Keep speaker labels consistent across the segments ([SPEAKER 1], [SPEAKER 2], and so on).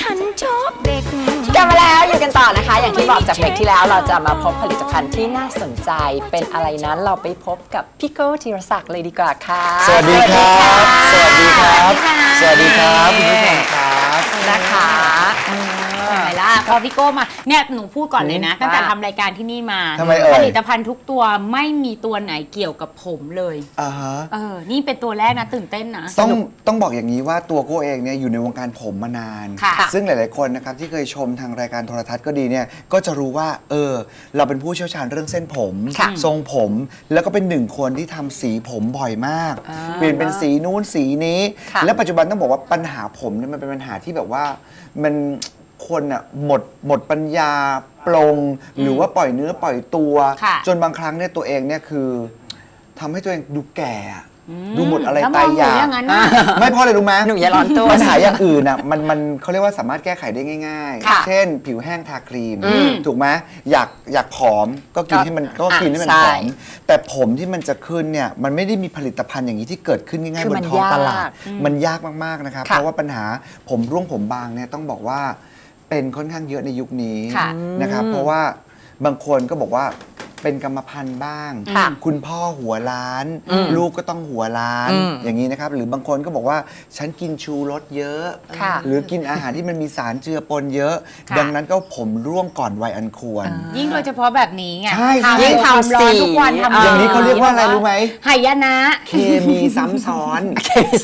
[SPEAKER 1] ฉันชอบเด็ก
[SPEAKER 2] กลับมาแล้วอยู่กันต่อนะคะ อย่างที่บอกจากเบรกที่แล้วเราจะมาพบผลิตภัณฑ์ที่น่าสนใจเป็นอะไรนั้นเราไปพบกับพี่โก้ธีรศักดิ์เลยดีกว่าค่ะ
[SPEAKER 3] สวัสดีครับ สวัสดีครับ
[SPEAKER 1] ส
[SPEAKER 3] ส
[SPEAKER 1] วั
[SPEAKER 3] วั
[SPEAKER 1] ส
[SPEAKER 3] ส
[SPEAKER 1] ดี
[SPEAKER 3] ดี
[SPEAKER 1] ค่ะ
[SPEAKER 3] ครับคุณผู้ชมครับ
[SPEAKER 2] นะคะ
[SPEAKER 1] ใช่ไหม ล่ะพอพี่โก้มาเนี่ยหนูพูดก่อนเลยนะ
[SPEAKER 2] อืม
[SPEAKER 1] ตั้งแต่
[SPEAKER 2] ว่า
[SPEAKER 1] ทำรายการที่นี่มา
[SPEAKER 3] ทำไมเอ่ย
[SPEAKER 1] ผลิตภัณฑ์ทุกตัวไม่มีตัวไหนเกี่ยวกับผมเลย
[SPEAKER 3] อ่าฮะ
[SPEAKER 1] เออ นี่เป็นตัวแรกนะตื่นเต้นนะ
[SPEAKER 3] ต้องต้องบอกอย่างนี้ว่าตัวโก้เองเนี่ยอยู่ในวงการผมมานาน
[SPEAKER 1] ค่ะ
[SPEAKER 3] ซึ่งหลาย ๆ คนนะครับที่เคยชมทางรายการโทรทัศน์ก็ดีเนี่ยก็จะรู้ว่าเออเราเป็นผู้เชี่ยวชาญเรื่องเส้นผม
[SPEAKER 2] ค่ะ
[SPEAKER 3] ทรงผม แล้วก็เป็นหนึ่งคนที่ทำสีผมบ่อยมาก
[SPEAKER 2] อ่า
[SPEAKER 3] เปลี่ยนเป็นสีนู้นสีนี้
[SPEAKER 2] ค่ะ
[SPEAKER 3] และปัจจุบันต้องบอกว่าปัญหาผมเนี่ยมันเป็นปัญหาที่แบบว่ามัน คนอะหมดหมดปัญญาปลง หรือว่าปล่อยเนื้อปล่อยตัว
[SPEAKER 1] ค่ะ
[SPEAKER 3] จนบางครั้งเนี่ยตัวเองเนี่ยคือทำให้ตัวเองดูแก่อะ
[SPEAKER 1] อื
[SPEAKER 3] ดูหมดอะไร
[SPEAKER 1] แล้วม
[SPEAKER 3] ตาย
[SPEAKER 1] องหนู
[SPEAKER 3] อยาก
[SPEAKER 1] อย่างนั้นน่ะ
[SPEAKER 3] ไม่เพราะอะไรรู้ไหม
[SPEAKER 2] หนูอย่าร้อนตัว
[SPEAKER 3] ปัญหาอย่างอื่นอะมันมันเขาเรียกว่าสามารถแก้ไขได้ง่าย
[SPEAKER 1] ค่ะ
[SPEAKER 3] ๆ เช่น ผิวแห้งทาครีม
[SPEAKER 2] อืม
[SPEAKER 3] ถูกไหมอยากอยากผอมก็กิน
[SPEAKER 2] ก็
[SPEAKER 3] ให้มันก็
[SPEAKER 2] อะ
[SPEAKER 3] กินให้มัน
[SPEAKER 2] ใช่
[SPEAKER 3] ผอม แต่ผมที่มันจะขึ้นเนี่ยมันไม่ได้มีผลิตภัณฑ์อย่างนี้ที่เกิดขึ้นง่าย
[SPEAKER 2] คื
[SPEAKER 3] ๆ
[SPEAKER 2] อบมัน
[SPEAKER 3] นท้องตลาด
[SPEAKER 2] ยาก
[SPEAKER 3] มันยากมากๆนะครับ
[SPEAKER 2] ค่ะ
[SPEAKER 3] เพราะว่าปัญหาผมร่วงผมบางเนี่ยต้องบอกว่า เป็นค่อนข้างเยอะในยุคนี้
[SPEAKER 1] ค่ะ
[SPEAKER 3] นะครับ เพราะว่าบางคนก็บอกว่า เป็นกรรมพันธุ์บ้าง
[SPEAKER 2] ค่ะ
[SPEAKER 3] คุณพ่อหัวล้าน
[SPEAKER 2] อืม
[SPEAKER 3] ลูกก็ต้องหัวล้าน
[SPEAKER 2] อืม
[SPEAKER 3] อย่างนี้นะครับ หรือบางคนก็บอกว่าฉันกินชูรสเยอะ
[SPEAKER 2] ค่ะ
[SPEAKER 3] หรือกินอาหารที่มันมีสารเจือปนเยอะ
[SPEAKER 1] ค่ะ
[SPEAKER 3] ดังนั้นก็ผมร่วงก่อนวัยอันควร
[SPEAKER 1] ยิ่งโดยเฉพาะแบบนี้ไง
[SPEAKER 3] ใช่
[SPEAKER 1] ทำ
[SPEAKER 2] ยิ่ง
[SPEAKER 1] ความ
[SPEAKER 2] ทำ
[SPEAKER 1] ร้อน
[SPEAKER 2] สี
[SPEAKER 1] ทุกวันทำ
[SPEAKER 2] อ่า
[SPEAKER 3] อย่างนี้เขาเรียกว่าอะไรรู้ไหม
[SPEAKER 1] หายนะ
[SPEAKER 3] เคมีซ้ำซ้อน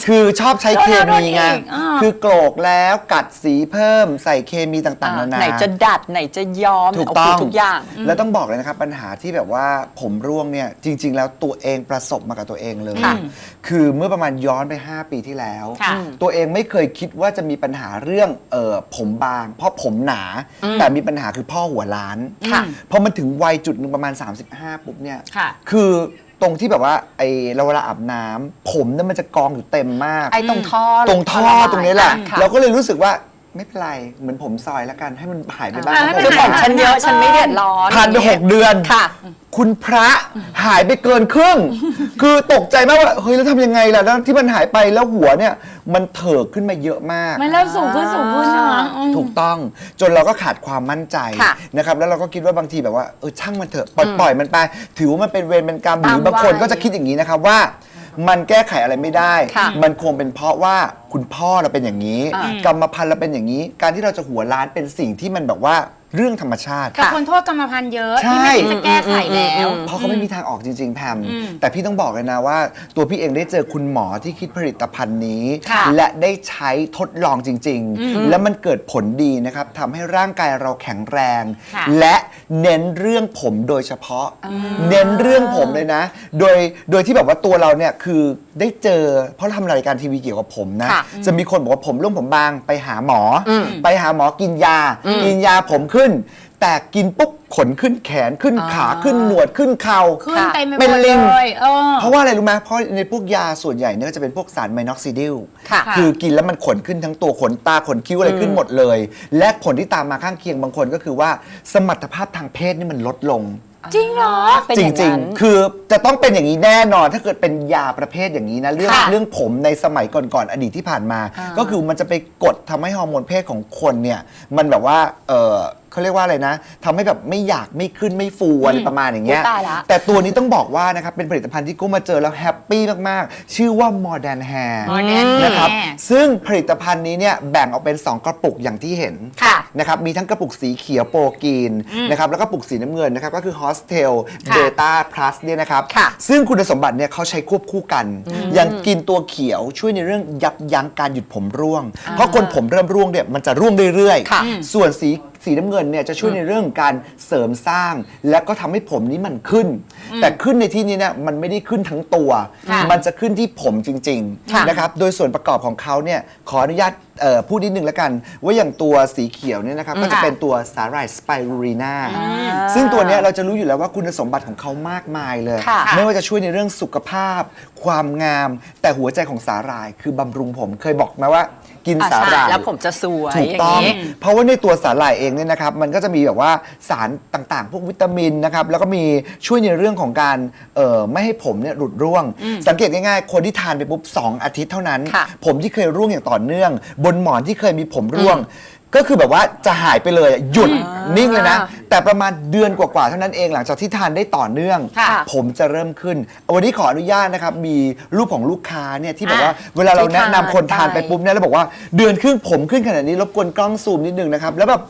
[SPEAKER 3] คือชอบใช้เคมีไง
[SPEAKER 1] โดนอีกอ่า
[SPEAKER 3] คือโกรกแล้วกัดสีเพิ่มใส่เคมีต่างๆนานา
[SPEAKER 2] ไหนจะดัดไหนจะย้อม
[SPEAKER 3] ถูก
[SPEAKER 2] โโห
[SPEAKER 3] ต้อง
[SPEAKER 2] ทุกอย่าง
[SPEAKER 3] แล้วต้องบอกเลยนะครับ ปัญหาที่แบบว่าผมร่วงเนี่ยจริง ๆ แล้วตัวเองประสบมากับตัวเองเลย
[SPEAKER 1] ค่ะ
[SPEAKER 3] คือเมื่อประมาณย้อนไป 5 ปีที่แล้ว
[SPEAKER 1] ค่ะ
[SPEAKER 3] ตัวเองไม่เคยคิดว่าจะมีปัญหาเรื่องเออผมบาง เพราะผมหนา แต่มีปัญหาคือพ่อหัวล้าน
[SPEAKER 1] ค่ะ
[SPEAKER 3] พอมันถึงวัยจุดหนึ่งประมาณ 35 ปุ๊บเนี่ย
[SPEAKER 1] ค่ะ
[SPEAKER 3] คือตรงที่แบบว่าไอเราเวลาอาบน้ำผมเนี่ยมันจะกองอยู่เต็มมาก
[SPEAKER 2] ไอ้ตรงท่อ
[SPEAKER 3] ตรงท่อตรงนี้แหละ
[SPEAKER 2] ค่ะ
[SPEAKER 3] เราก็เลยรู้สึกว่า ไม่เป็นไรเหมือนผมซอยแล้วกันให้มันหายไปบ้าง
[SPEAKER 1] อ่าให้มัน
[SPEAKER 2] คือผมฉันเยอะฉันไม่เดือดร้อน
[SPEAKER 3] ผ่านไปหกเดือน
[SPEAKER 2] ค่ะ
[SPEAKER 3] คุณพระหายไปเกินครึ่ง คือตกใจมากว่าเฮ้ยแล้วทำยังไงล่ะแล้วที่มันหายไปแล้วหัวเนี่ย มันเถิกขึ้นมาเยอะมาก
[SPEAKER 1] มันเริ่มสูงขึ้นสูงขึ้นใช่ไหมอืม
[SPEAKER 3] ถูกต้องจนเราก็ขาดความมั่นใจ
[SPEAKER 2] ค่ะ
[SPEAKER 3] นะครับ แล้วเราก็คิดว่าบางทีแบบว่าเออช่างมันเถอะปล่อยปล่อยมันไป ถือว่ามันเป็นเวรเป็นกรรมห
[SPEAKER 2] ตาม
[SPEAKER 3] รือบางคน
[SPEAKER 2] วัย
[SPEAKER 3] ก็จะคิดอย่างนี้นะครับว่า มันแก้ไขอะไรไม่ได้
[SPEAKER 2] ค่ะ
[SPEAKER 3] มันคงเป็นเพราะว่าคุณพ่อเราเป็นอย่างนี้
[SPEAKER 2] อ่า
[SPEAKER 3] กรรมพันธุ์เราเป็นอย่างนี้ การที่เราจะหัวล้านเป็นสิ่งที่มันแบบว่าเรื่องธรรมชาติ
[SPEAKER 1] แต่คนโทษกรรมพันธุ์เยอะ
[SPEAKER 3] ใช่
[SPEAKER 1] ที่ไม่คิดจะแก้ไขแล้ว
[SPEAKER 3] เพราะเขาไม่มีทางออกจริง ๆ แพม
[SPEAKER 1] อืม
[SPEAKER 3] แต่พี่ต้องบอกเลยนะว่า ตัวพี่เองได้เจอคุณหมอที่คิดผลิตภัณฑ์นี้
[SPEAKER 1] ค่ะ
[SPEAKER 3] และได้ใช้ทดลองจริง
[SPEAKER 1] อืม
[SPEAKER 3] ๆแล้วมันเกิดผลดีนะครับทำให้ร่างกายเราแข็งแรง
[SPEAKER 1] ค่ะ
[SPEAKER 3] และเน้นเรื่องผมโดยเฉพาะ เน้นเรื่องผมเลยนะ โดยโดยที่แบบว่าตัวเราเนี่ยคือได้เจอ เพราะทำรายการทีวีเกี่ยวกับผมนะ
[SPEAKER 2] ค่ะ
[SPEAKER 3] จะมีคนบอกว่าผมร่วงผมบางไปหาหมออ
[SPEAKER 2] ม
[SPEAKER 3] ไปหาหมอกินยา กินยาผมขึ้น แต่กินปุ๊บขนขึ้นแขนขึ้นขา
[SPEAKER 2] อ่า
[SPEAKER 3] ขึ้นหนวดขึ้นเข่า
[SPEAKER 1] ขึ้นเต็มไปหม
[SPEAKER 3] เป็น
[SPEAKER 1] ด
[SPEAKER 3] ลิง
[SPEAKER 1] เลยเออ
[SPEAKER 3] เพราะว่าอะไรรู้ไหมเพราะในพวกยาส่วนใหญ่เนี่ยก็จะเป็นพวกสารไมน็อกซิดิล
[SPEAKER 2] ค่ะ
[SPEAKER 3] คือกินแล้วมันขนขึ้นทั้งตัวขนตาขนคิ้วอะไรขึ้นหมดเลย และผลที่ตามมาข้างเคียงบางคนก็คือว่า สมรรถภาพทางเพศนี่มันลดลง
[SPEAKER 1] จริงเหรอ
[SPEAKER 2] เป็น
[SPEAKER 3] จ
[SPEAKER 2] อย่าง
[SPEAKER 3] ริง
[SPEAKER 2] นั้น
[SPEAKER 3] ๆคือจะต้องเป็นอย่างนี้แน่นอน ถ้าเกิดเป็นยาประเภทอย่างนี้นะ เรื่อง
[SPEAKER 1] ค่ะ
[SPEAKER 3] เรื่องผมในสมัยก่อนๆอดีตที่ผ่านมา
[SPEAKER 2] อ่า
[SPEAKER 3] ก็คือมันจะไปกดทำให้ฮอร์โมนเพศของคนเนี่ย มันแบบว่าเออเขาเรียกว่าอะไรนะทำให้แบบไม่อยากไม่ขึ้นไม่ฟูอะไรประมาณอย่างเงี้ย
[SPEAKER 2] อุ๊ยตายละ
[SPEAKER 3] แต่ตัวนี้ต้องบอกว่านะครับ เป็นผลิตภัณฑ์ที่กู้มาเจอแล้วแฮปปี้มาก ๆ ชื่อว่า Modern Hair
[SPEAKER 1] Modern Hair
[SPEAKER 3] นะครับ ซึ่งผลิตภัณฑ์นี้เนี่ยแบ่งออกเป็น 2 กระปุกอย่างที่เห็น
[SPEAKER 1] ค่ะ
[SPEAKER 3] นะครับมีทั้งกระปุกสีเขียวโปรกีนนะครับแล้วก็กระปุกสีน้ำเงินนะครับก็คือ Hostel
[SPEAKER 1] ค่ะ
[SPEAKER 3] Beta Plus เนี่ยนะครับ
[SPEAKER 2] ค่ะ
[SPEAKER 3] ซึ่งคุณสมบัติเนี่ยเขาใช้ควบคู่กัน อย่างกินตัวเขียวช่วยในเรื่องยับยั้งการหยุดผมร่วง เพราะคนผมเริ่มร่วงเนี่ยมันจะร่วงเรื่อย
[SPEAKER 2] ค่ะ
[SPEAKER 3] ๆ ส่วนสี สีน้ำเงินเนี่ยจะช่วยในเรื่องการเสริมสร้าง และก็ทำให้ผมนี้มันขึ้น แต่ขึ้นในที่นี้เนี่ยมันไม่ได้ขึ้นทั้งตัว
[SPEAKER 1] ค่ะ
[SPEAKER 3] มันจะขึ้นที่ผมจริง
[SPEAKER 2] ค่ะ
[SPEAKER 3] ๆนะครับโดยส่วนประกอบของเขาเนี่ยขออนุญาตเอ่อพูดนิดนึงแล้วกัน ว่าอย่างตัวสีเขียวเนี่ยนะครับก็จะเป็นตัวสาหร่ายสไปรูรีนาซึ่งตัวเนี้ยเราจะรู้อยู่แล้วว่าคุณสมบัติของเขามากมายเลย
[SPEAKER 2] ค่ะ
[SPEAKER 3] ไม่ว่าจะช่วยในเรื่องสุขภาพ ความงาม แต่หัวใจของสาหร่ายคือบำรุงผม เคยบอกไหมว่า กิน
[SPEAKER 2] อะ
[SPEAKER 3] สาหร่าย
[SPEAKER 2] ใช่แล้วผมจะสวย
[SPEAKER 3] ถูก
[SPEAKER 2] อย่าง
[SPEAKER 3] ต้อง
[SPEAKER 2] นี้
[SPEAKER 3] เพราะว่าในตัวสาหร่ายเองเนี่ยนะครับ มันก็จะมีแบบว่าสารต่างๆ พวกวิตามินนะครับ แล้วก็มีช่วยในเรื่องของการเอ่อไม่ให้ผมเนี่ยหลุดร่วง สังเกตง่ายๆ คนที่ทานไปปุ๊บ 2 อาทิตย์เท่านั้น
[SPEAKER 2] ค่ะ
[SPEAKER 3] ผมที่เคยร่วงอย่างต่อเนื่อง บนหมอนที่เคยมีผมร่วง ก็คือแบบว่าจะหายไปเลยหยุดนิ่งเลยนะ แต่ประมาณเดือนกว่าๆเท่านั้นเองหลังจากที่ทานได้ต่อเนื่อง
[SPEAKER 1] ค่ะ
[SPEAKER 3] ผมจะเริ่มขึ้น วันนี้ขออนุญาตนะครับ มีรูปของลูกค้าเนี่ยที่แบบว่า
[SPEAKER 1] อะ
[SPEAKER 3] เวลาเราแนะนำคนทาน
[SPEAKER 2] ที่ทาน
[SPEAKER 3] ไป
[SPEAKER 2] ไป
[SPEAKER 3] ปุ๊บเนี่ยเราบอกว่าเดือนครึ่งผมขึ้นขนาดนี้รบกวนกล้องซูมนิดนึงนะครับ แล้วแบบ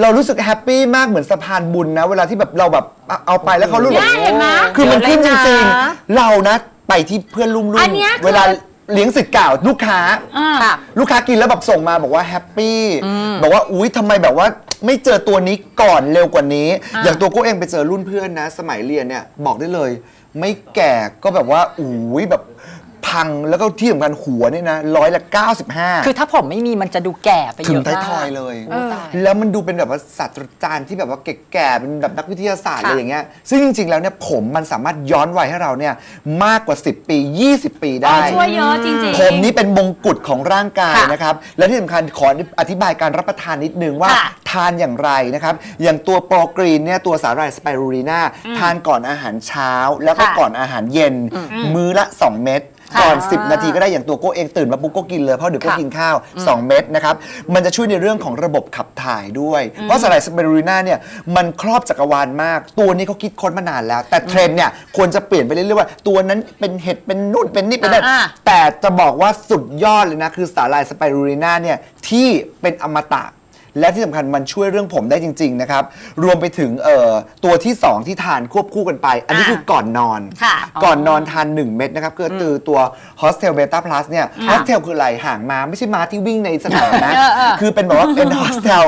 [SPEAKER 3] เรารู้สึกแฮปปี้มากเหมือนสะพานบุญนะ เวลาที่แบบเราแบบเอาไปแล้วเขารู้
[SPEAKER 1] เนี่ยเห็นไหม
[SPEAKER 3] คือมันขึ้นจ
[SPEAKER 2] เดี๋ยวเลยนะ
[SPEAKER 3] ริงๆเรานะไปที่เพื่อนรุ่มรุ่
[SPEAKER 1] อั
[SPEAKER 3] ม
[SPEAKER 1] นเนี้ยคือ
[SPEAKER 3] เวลา เลี้ยงสิทธิ์เก่าลูกค้า
[SPEAKER 1] อ่า
[SPEAKER 2] ค่ะ
[SPEAKER 3] ลูกค้ากินแล้วแบบส่งมาบอกว่าแฮปปี้บอกว่าอุ้ยทำไมแบบว่าไม่เจอตัวนี้ก่อนเร็วกว่านี้
[SPEAKER 1] อ่า
[SPEAKER 3] อย่างตัวกูเองไปเจอรุ่นเพื่อนนะ สมัยเรียนเนี่ยบอกได้เลย ไม่แก่ก็แบบว่าอุ้ยแบบ พังแล้วก็ที่สำคัญหัวเนี่ยนะร้อยละ 95
[SPEAKER 2] คือถ้าผมไม่มีมันจะดูแก่ไปเย
[SPEAKER 3] ถึง
[SPEAKER 2] อะ
[SPEAKER 3] ท้าย
[SPEAKER 2] มาก
[SPEAKER 3] ทอยเลย
[SPEAKER 2] โอ้ตาย
[SPEAKER 3] แล้วมันดูเป็นแบบว่าศาสตราจารย์ที่แบบว่าแก่ๆเป็นแบบนักวิทยาศาสตร์
[SPEAKER 2] ค่ะ
[SPEAKER 3] อะไรอย่างเงี้ย ซึ่งจริงๆ แล้วเนี่ยผมมันสามารถย้อนวัยให้เราเนี่ยมากกว่า 10 ปี 20 ปี
[SPEAKER 1] อ๋
[SPEAKER 3] ได้
[SPEAKER 1] อช่วยเยอะจริงๆ
[SPEAKER 3] ผมนี่เป็นมงกุฎของร่างกาย
[SPEAKER 2] ค่ะ
[SPEAKER 3] นะครับ และที่สำคัญขออธิบายการรับประทานนิดนึงว่า
[SPEAKER 1] ค่ะ
[SPEAKER 3] ทานอย่างไรนะครับ อย่างตัวโปรกรีนเนี่ยตัวสาหร่ายสไปรูรีนาทานก่อนอาหารเช้า แล้วก็
[SPEAKER 1] ค่ะ
[SPEAKER 3] ก่อนอาหารเย็น มื้อละ 2 เม็ด
[SPEAKER 1] ค่ะ
[SPEAKER 3] ก่อน 10 นาทีก็ได้อย่างตัวโก้เองตื่นมาปุ๊บก็กินเลยเพราะเดี๋ยวก็
[SPEAKER 2] ค่ะ
[SPEAKER 3] กินข้าว 2 เม็ดนะครับมันจะช่วยในเรื่องของระบบขับถ่ายด้วย เพราะสาหร่ายสไปรูรีนาเนี่ยมันครอบจักรวาลมาก ตัวนี้เขาคิดค้นมานานแล้ว แต่เทรนด์เนี่ยควรจะเปลี่ยนไปเรื่อยๆว่า ตัวนั้นเป็นเห็ดเป็นนู่นเป็นนี่เป็นนั่น
[SPEAKER 1] อ่า
[SPEAKER 3] แต่จะบอกว่าสุดยอดเลยนะคือสาหร่ายสไปรูรีนาเนี่ยที่เป็นอมตะ และที่สำคัญมันช่วยเรื่องผมได้จริง ๆ นะครับ รวมไปถึงเอ่อตัวที่ 2 ที่ทานควบคู่กันไป อันนี้
[SPEAKER 1] อ่า
[SPEAKER 3] คือก่อนนอน
[SPEAKER 1] ค่ะ
[SPEAKER 3] ก่อนนอนทาน 1 เม็ดนะครับก็คือตัว Hostel Beta Plus เนี่ย Hostel คืออะไรห่างมาไม่ใช่ม้าที่วิ่งในสนามนะ
[SPEAKER 1] เออเออ
[SPEAKER 3] คือเป็นแบบว่าเป็น Hostel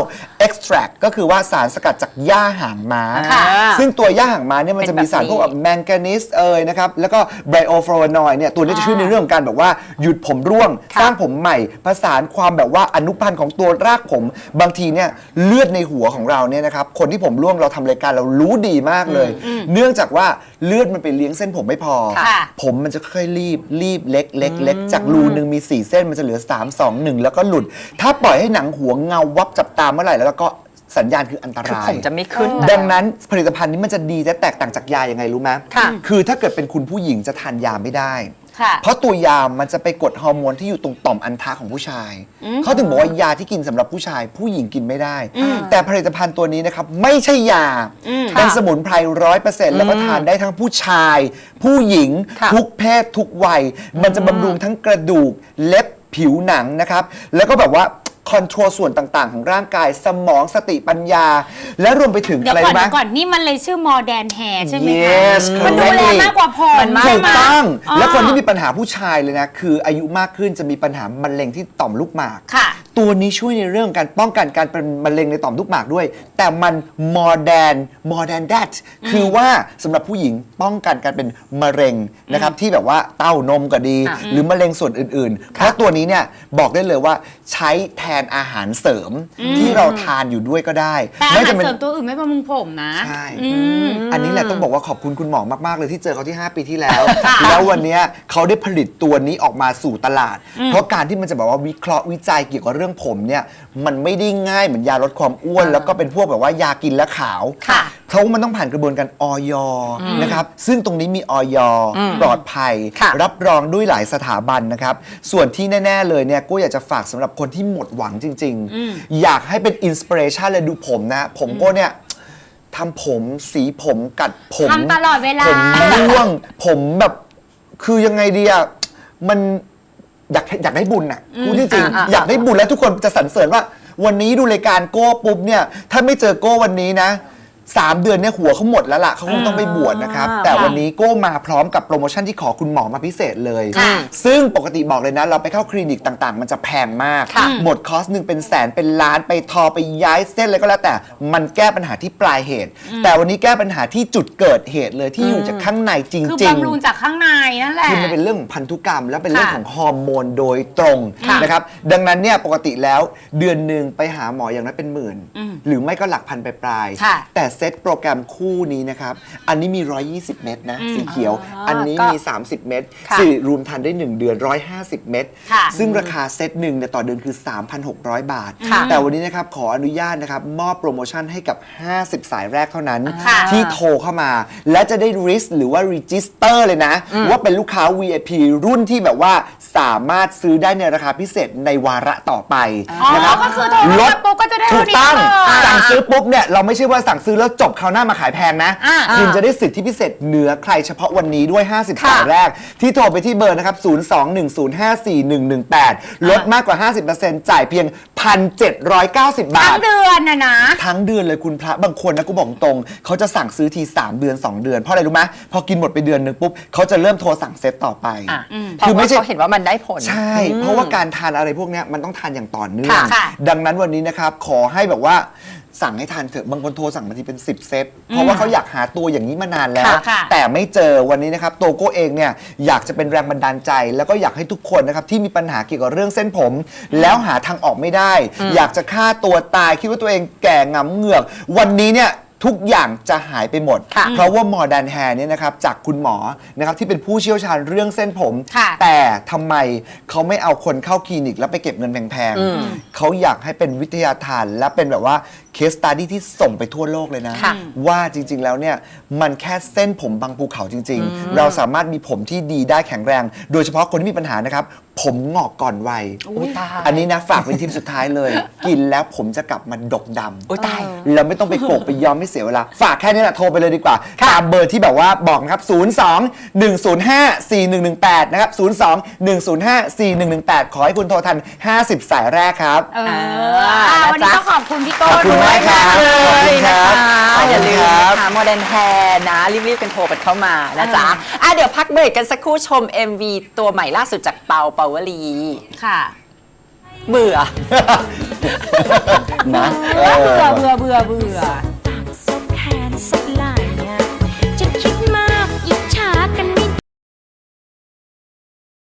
[SPEAKER 3] Extract ก็คือว่าสารสกัดจากหญ้าหางม้า
[SPEAKER 1] ค่ะ
[SPEAKER 3] ซึ่งตัวหญ้าหางม้าเนี่ยมันจะมีสารพวก
[SPEAKER 2] เป็น
[SPEAKER 3] แบ
[SPEAKER 2] แบบบนี้
[SPEAKER 3] แมงกานีสเอยนะครับ แล้วก็ไบโอฟลาวโนอยด์เนี่ยตัวนี้จะช่วยในเรื่องของการแบบว่าหยุดผมร่วง
[SPEAKER 2] ค่ะ
[SPEAKER 3] สร้างผมใหม่ ประสานความแบบว่าอนุพันธ์ของตัวรากผมบางทีเนี่ยเลือดในหัวของเราเนี่ยนะครับคนที่ผมร่วงเราทำรายการเรารู้ดีมากเลย เนื่องจากว่าเลือดมันไปเลี้ยงเส้นผมไม่พอ
[SPEAKER 1] ค่ะ
[SPEAKER 3] ผมมันจะค่อยๆรีบรีบเล็กเล็กเล็กจากรูหนึ่งมี 4 เส้นมันจะเหลือ 3 2 1 แล้วก็หลุด ถ้าปล่อยให้หนังหัวเงาวับจับตาเมื่อไหร่แล้วก็สัญญาณคืออันต
[SPEAKER 2] คือ
[SPEAKER 3] ราย
[SPEAKER 2] ผมจะไม่ขึ้น
[SPEAKER 3] ดังนั้นผลิตภัณฑ์นี้มันจะดีและแตกต่างจากยายังไงรู้ไหม
[SPEAKER 2] ค่ะ
[SPEAKER 3] คือถ้าเกิดเป็นคุณผู้หญิงจะทานยาไม่ได้
[SPEAKER 1] ค่ะ
[SPEAKER 3] เพราะตัวยามันจะไปกดฮอร์โมนที่อยู่ตรงต่อมอันทะของผู้ชาย เขาถึงบอกว่ายาที่กินสำหรับผู้ชาย ผู้หญิงกินไม่ได้ แต่ผลิตภัณฑ์ตัวนี้นะครับ ไม่ใช่ยา เป็น
[SPEAKER 2] ค่ะ
[SPEAKER 3] สมุนไพรร้อยเปอร์เซ็นต์แล้วก็ทานได้ทั้งผู้ชาย ผู้หญิง
[SPEAKER 2] ค่ะ
[SPEAKER 3] ทุกเพศทุกวัย มันจะบำรุงทั้งกระดูกเล็บผิวหนังนะครับ แล้วก็แบบว่า คอนโทรลส่วนต่างๆ ของร่างกายสมองสติปัญญา และรวมไปถึง
[SPEAKER 1] เดี๋ย
[SPEAKER 3] อะ
[SPEAKER 1] ว
[SPEAKER 3] ไร
[SPEAKER 1] ก่อน
[SPEAKER 3] รู้ไหม
[SPEAKER 1] เดี๋ยวก่อนนี่มันเลยชื่อ modern hair ใช่ไหมคะ
[SPEAKER 3] Yes
[SPEAKER 1] มันดูแล
[SPEAKER 3] correctly
[SPEAKER 1] มากกว่าผม
[SPEAKER 2] มันมาก
[SPEAKER 1] ใช่
[SPEAKER 3] ถูก
[SPEAKER 1] ไหม
[SPEAKER 3] ต้อง
[SPEAKER 1] อ๋อ
[SPEAKER 3] และคนที่มีปัญหาผู้ชายเลยนะ คืออายุมากขึ้นจะมีปัญหามะเร็งที่ต่อมลูกหมาก
[SPEAKER 1] ค่ะ
[SPEAKER 3] ตัวนี้ช่วยในเรื่องการป้องกันการเป็นมะเร็งในต่อมลูกหมากด้วย แต่มัน more than more than that คือว่าสำหรับผู้หญิงป้องกันการเป็นมะเร็งนะครับที่แบบว่าเต้านมก็ดี
[SPEAKER 2] อะ
[SPEAKER 3] หรือมะเร็งส่วนอื่นๆ เพราะตัวนี้เนี่ยบอกได้เลยว่าใช้แทนอาหารเสริมที่เราทานอยู่ด้วยก็ได้
[SPEAKER 1] แต่อา
[SPEAKER 3] ไม่
[SPEAKER 1] หาร
[SPEAKER 3] จำเป็น
[SPEAKER 1] เสริมตัวอื่นไม่บำรุงผมนะ
[SPEAKER 3] ใช่
[SPEAKER 1] อืม
[SPEAKER 3] อันนี้แหละต้องบอกว่าขอบคุณคุณหมอมากๆเลยที่เจอเขาที่ 5 ปีที่แล้ว แล้ววันเนี้ยเขาได้ผลิตตัวนี้ออกมาสู่ตลาด เพราะการที่มันจะแบบว่าวิเคราะห์วิจัยเกี่ยวกับเรื่องผมเนี่ยมันไม่ได้ง่ายเหมือนยาลดความอ้วน แล้วก็เป็นพวกแบบว่ายากินแล้วขาว
[SPEAKER 1] ค่ะ
[SPEAKER 3] เขามันต้องผ่านกระบวนการออยนะครับซึ่งตรงนี้มีออยปลอดภัย
[SPEAKER 2] ค่ะ
[SPEAKER 3] รับรองด้วยหลายสถาบันนะครับ ส่วนที่แน่ ๆ เลยเนี่ยก็อยากจะฝากสำหรับคนที่หมดหวังจริง ๆ อยากให้เป็นอินสปิเรชันเลยดูผมนะ ผมก็เนี่ยทำผมสีผมกัดผม
[SPEAKER 1] ทำตลอดเวลา
[SPEAKER 3] ผมร่วง ผมแบบคือยังไงดีอะมัน อยากอยากได้บุญอะพูดจริง
[SPEAKER 2] อ่า
[SPEAKER 3] ๆอยากได้บุญแล้วทุกคนจะสรรเสริญว่า วันนี้ดูรายการโก้ปุ๊บเนี่ย ถ้าไม่เจอโก้วันนี้นะ สามเดือนเนี่ยหัวเขาหมดแล้วล่ะเขาคงต้องไปบวชนะครับ
[SPEAKER 2] อ่า
[SPEAKER 3] แต่วันนี้โก้มาพร้อมกับโปรโมชั่นที่ขอคุณหมอมาพิเศษเลย
[SPEAKER 1] ค่ะ
[SPEAKER 3] ซึ่งปกติบอกเลยนะ เราไปเข้าคลินิกต่างๆ มันจะแพงมาก
[SPEAKER 2] ค่ะ
[SPEAKER 3] หมดคอสหนึ่งเป็นแสนเป็นล้านไปทอไปย้ายเส้นอะไรก็แล้วแต่มันแก้ปัญหาที่ปลายเหตุ แต่วันนี้แก้ปัญหาที่จุดเกิดเหตุเลยที่อยู่จากข้างในจริง
[SPEAKER 1] คือ
[SPEAKER 3] ๆ
[SPEAKER 1] บำรุงจากข้างในนั่นแหละ
[SPEAKER 3] คือมันเป็นเรื่องของพันธุกรรม และเป็นเรื่อง
[SPEAKER 1] ค่ะ
[SPEAKER 3] ของฮอร์โมนโดยตรง
[SPEAKER 1] ค่ะ
[SPEAKER 3] นะครับ ดังนั้นเนี่ยปกติแล้วเดือนหนึ่งไปหาหมออย่างน้อยเป็นหมื่น หรือไม่ก็หลักพันไปปลายๆ
[SPEAKER 1] ค่ะ
[SPEAKER 3] แต่เซตโปรแกรมคู่นี้นะครับ อันนี้มี 120 เม็ดนะ สีเขียว อันนี้
[SPEAKER 2] ก็
[SPEAKER 3] มี 30 เม็ด
[SPEAKER 2] ค่ะ
[SPEAKER 3] สี่รวมทันได้ 1 เดือน 150 เม็ด
[SPEAKER 1] ค่ะ
[SPEAKER 3] ซึ่งราคาเซตหนึ่งเนี่ยต่อเดือนคือ 3,600 บาท
[SPEAKER 2] ค่ะ
[SPEAKER 3] แต่วันนี้นะครับขออนุญาตนะครับ มอบโปรโมชั่นให้กับ 50 สายแรกเท่านั้น
[SPEAKER 1] ค่ะ
[SPEAKER 3] ที่โทรเข้ามา และจะได้ risk หรือว่า register เลยนะ ว่าเป็นลูกค้า VIP รุ่นที่แบบว่าสามารถซื้อได้ในราคาพิเศษในวาระต่อไป
[SPEAKER 1] อ๋อ
[SPEAKER 3] นะครับ
[SPEAKER 1] ก็คือโทรเข้ามาปุ๊บก็จะได้
[SPEAKER 3] ถูกต้อง
[SPEAKER 1] register
[SPEAKER 3] สั่งซื้อปุ๊บเนี่ยเราไม่ใช่ว่าสั่งซื้อแล้วจบคราวหน้ามาขายแพงนะ
[SPEAKER 1] อ่า
[SPEAKER 3] คุณจะได้สิทธิพิเศษเหนือใครเฉพาะวันนี้ด้วย 50
[SPEAKER 2] ค่ะ
[SPEAKER 3] สายแรก ที่โทรไปที่เบอร์นะครับ 021054118 ลดมากกว่า 50%จ่ายเพียง 1,790 บา
[SPEAKER 1] ทั้
[SPEAKER 3] ท
[SPEAKER 1] งเดือนนะนะ
[SPEAKER 3] ทั้งเดือนเลยคุณพระบางคนนะกูบอกตรงเขาจะสั่งซื้อที 3 เดือน 2 เดือน เพราะอะไรรู้ไหมพอกินหมดไปเดือนหนึงปุ๊บเขาจะเริ่มโทรสั่งเซตต่อไป
[SPEAKER 2] อะ
[SPEAKER 3] คื
[SPEAKER 2] คืออ
[SPEAKER 3] ไม่
[SPEAKER 2] ไม่
[SPEAKER 3] ใช่
[SPEAKER 2] เขาเห็นว่ามันได้ผล
[SPEAKER 3] ใช่ เพราะว่าการทานอะไรพวกเนี้ยมันต้องทานอย่างต่อเนื่อง
[SPEAKER 2] ค่ะ
[SPEAKER 1] ค่ะ
[SPEAKER 3] ดังนั้นวันนี้นะครับ ขอให้แบบว่า สั่งให้ทานเถอะบางคนโทรสั่งมาทีเป็น 10 เซต เพราะว่าเขาอยากหาตัวอย่างนี้มานานแล้ว
[SPEAKER 1] ค่ะค่ะ
[SPEAKER 3] แต่ไม่เจอวันนี้นะครับตัวโก้เองเนี่ยอยากจะเป็นแรงบันดาลใจ แล้วก็อยากให้ทุกคนนะครับที่มีปัญหาเกี่ยวกับเรื่องเส้นผม แล้วหาทางออกไม่ได้ อยากจะฆ่าตัวตายคิดว่าตัวเองแก่งำเหงือก วันนี้เนี่ย ทุกอย่างจะหายไปหมด
[SPEAKER 2] ค่ะ
[SPEAKER 3] เพราะว่าหมอดันแฮร์เนี่ยนะครับจากคุณหมอนะครับที่เป็นผู้เชี่ยวชาญเรื่องเส้นผม
[SPEAKER 1] ค่ะ
[SPEAKER 3] แต่ทำไมเขาไม่เอาคนเข้าคลินิกแล้วไปเก็บเงินแพงๆเขาอยากให้เป็นวิทยาทานและเป็นแบบว่าเคสตัดดี้ที่ส่งไปทั่วโลกเลยนะ
[SPEAKER 2] ค่ะ
[SPEAKER 3] ว่าจริงๆแล้วเนี่ยมันแค่เส้นผมบางภูเขาจริง ๆ เราสามารถมีผมที่ดีได้แข็งแรง โดยเฉพาะคนที่มีปัญหานะครับ ผมงอกก่อนวัย
[SPEAKER 2] อุ๊ยตาย
[SPEAKER 3] อันนี้นะฝากเป็นทิปสุดท้ายเลย กินแล้วผมจะกลับมาดกดำ
[SPEAKER 2] โอ้ยตาย
[SPEAKER 3] เราไม่ต้องไปโกกไปยอมไม่เสียเวลา ฝากแค่นี้แหละโทรไปเลยดีกว่าตามเบอร์ที่แบบว่าบอกนะครับ 02 105 4118 นะครับ 02 105 4118 ขอให้คุณโทรทัน 50 สายแรกครับ
[SPEAKER 1] เออ
[SPEAKER 2] อ่า
[SPEAKER 1] อ่าวันนี้
[SPEAKER 2] นะจ๊ะ
[SPEAKER 1] ต้องขอบคุณพี่โก้
[SPEAKER 3] ขอบคุณ
[SPEAKER 1] ด้ว
[SPEAKER 3] มายกครับ
[SPEAKER 1] นะ
[SPEAKER 3] ขอบคุณครับ
[SPEAKER 2] นะคะอย่าลืม
[SPEAKER 3] ขอบคุณครับ
[SPEAKER 2] นะคะโมเด r n แฮร์นะ รีบๆกันโทรกันเข้ามานะจ๊ะอะเดี๋ยวพักเบรกกันสักครู่ชม MV ตัวใหม่ล่าสุดจากเปาเปาวลี
[SPEAKER 1] ค่ะ
[SPEAKER 2] เบื่อ
[SPEAKER 3] นะ
[SPEAKER 1] เบื่อเบื่อเบื่อเบื่อเบื่อ